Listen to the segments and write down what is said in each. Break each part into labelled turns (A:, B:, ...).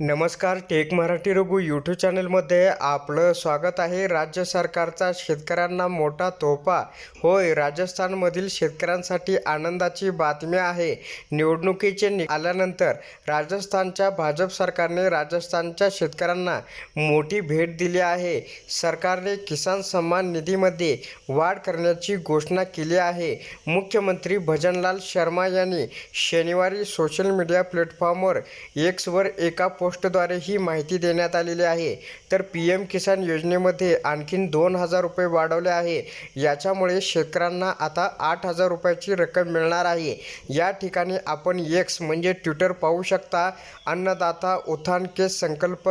A: नमस्कार take Marathi Raghu YouTube चॅनलमध्ये आपलं स्वागत आहे. राज्य सरकारचा शेतकऱ्यांना मोठा तोफा. होय राजस्थानमधील शेतकऱ्यांसाठी आनंदाची बातमी आहे. निवडणुकीचे नि आल्यानंतर राजस्थानच्या भाजप सरकारने राजस्थानच्या शेतकऱ्यांना मोठी भेट दिली आहे. सरकारने किसान सन्मान निधीमध्ये वाढ करण्याची घोषणा केली आहे. मुख्यमंत्री भजनलाल शर्मा यांनी शनिवारी सोशल मीडिया प्लॅटफॉर्मवर एक्सवर एका पोस्टद्वारे ही माहिती देण्यात आलेली आहे. तर पी एम किसान योजनेमध्ये आणखीन दोन हजार रुपये वाढवले आहे. याच्यामुळे शेतकऱ्यांना आता आठ हजार रुपयाची रक्कम मिळणार आहे. या ठिकाणी आपण एक्स म्हणजे ट्विटर पाहू शकता. अन्नदाता उत्थान के संकल्प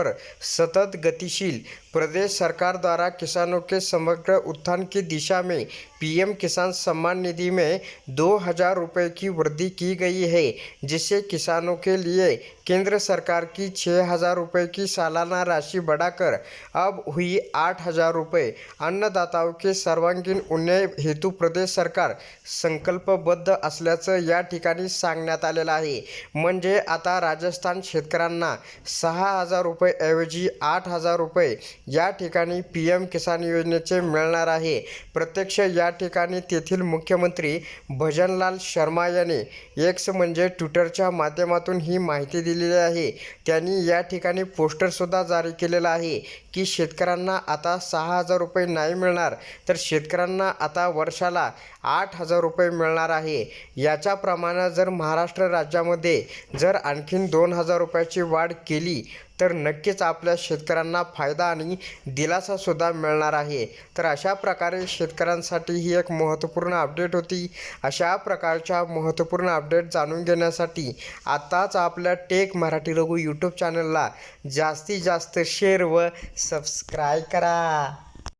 A: सतत गतिशील. प्रदेश सरकार द्वारा किसानों के समग्र उत्थान की दिशा में पीएम किसान सम्मान निधि में दो हज़ार रुपये की वृद्धि की गई है जिससे किसानों के लिए केंद्र सरकार की छः हज़ार रुपये की सालाना राशि बढ़ाकर अब हुई आठ हज़ार रुपये। अन्नदाताओं के सर्वांगीण उन्नयन हेतु प्रदेश सरकार संकल्पबद्ध असल्याचं या ठिकाणी सांगण्यात आलेलं आहे. म्हणजे आता राजस्थान शेतकऱ्यांना सहा हजार रुपयेऐवजी आठ हजार रुपये या ठिकाणी पी एम किसान योजनेचे मिळणार आहे. प्रत्यक्ष या ठिकाणी तेथील मुख्यमंत्री भजनलाल शर्मा यांनी एक्स म्हणजे ट्विटरच्या माध्यमातून ही माहिती दिलेली आहे. त्यांनी या ठिकाणी पोस्टरसुद्धा जारी केलेलं आहे की शेतकऱ्यांना आता सहा हजार रुपये नाही मिळणार. तर शेतकऱ्यांना आता वर्षाला आठ हजार रुपये मिळणार आहे. याच्याप्रमाणे जर महाराष्ट्र राज्यामध्ये जर आणखीन दोन हजार रुपयाची वाढ केली तर नक्कीच आपल्या शेतकऱ्यांना फायदा आणि दिलासासुद्धा मिळणार आहे. तर अशा प्रकारे शेतकऱ्यांसाठी ही एक महत्त्वपूर्ण अपडेट होती. अशा प्रकारच्या महत्त्वपूर्ण अपडेट जाणून घेण्यासाठी आत्ताच आपल्या टेक मराठी लघु यूट्यूब चॅनलला जास्तीत जास्त शेअर व सबस्क्राईब करा.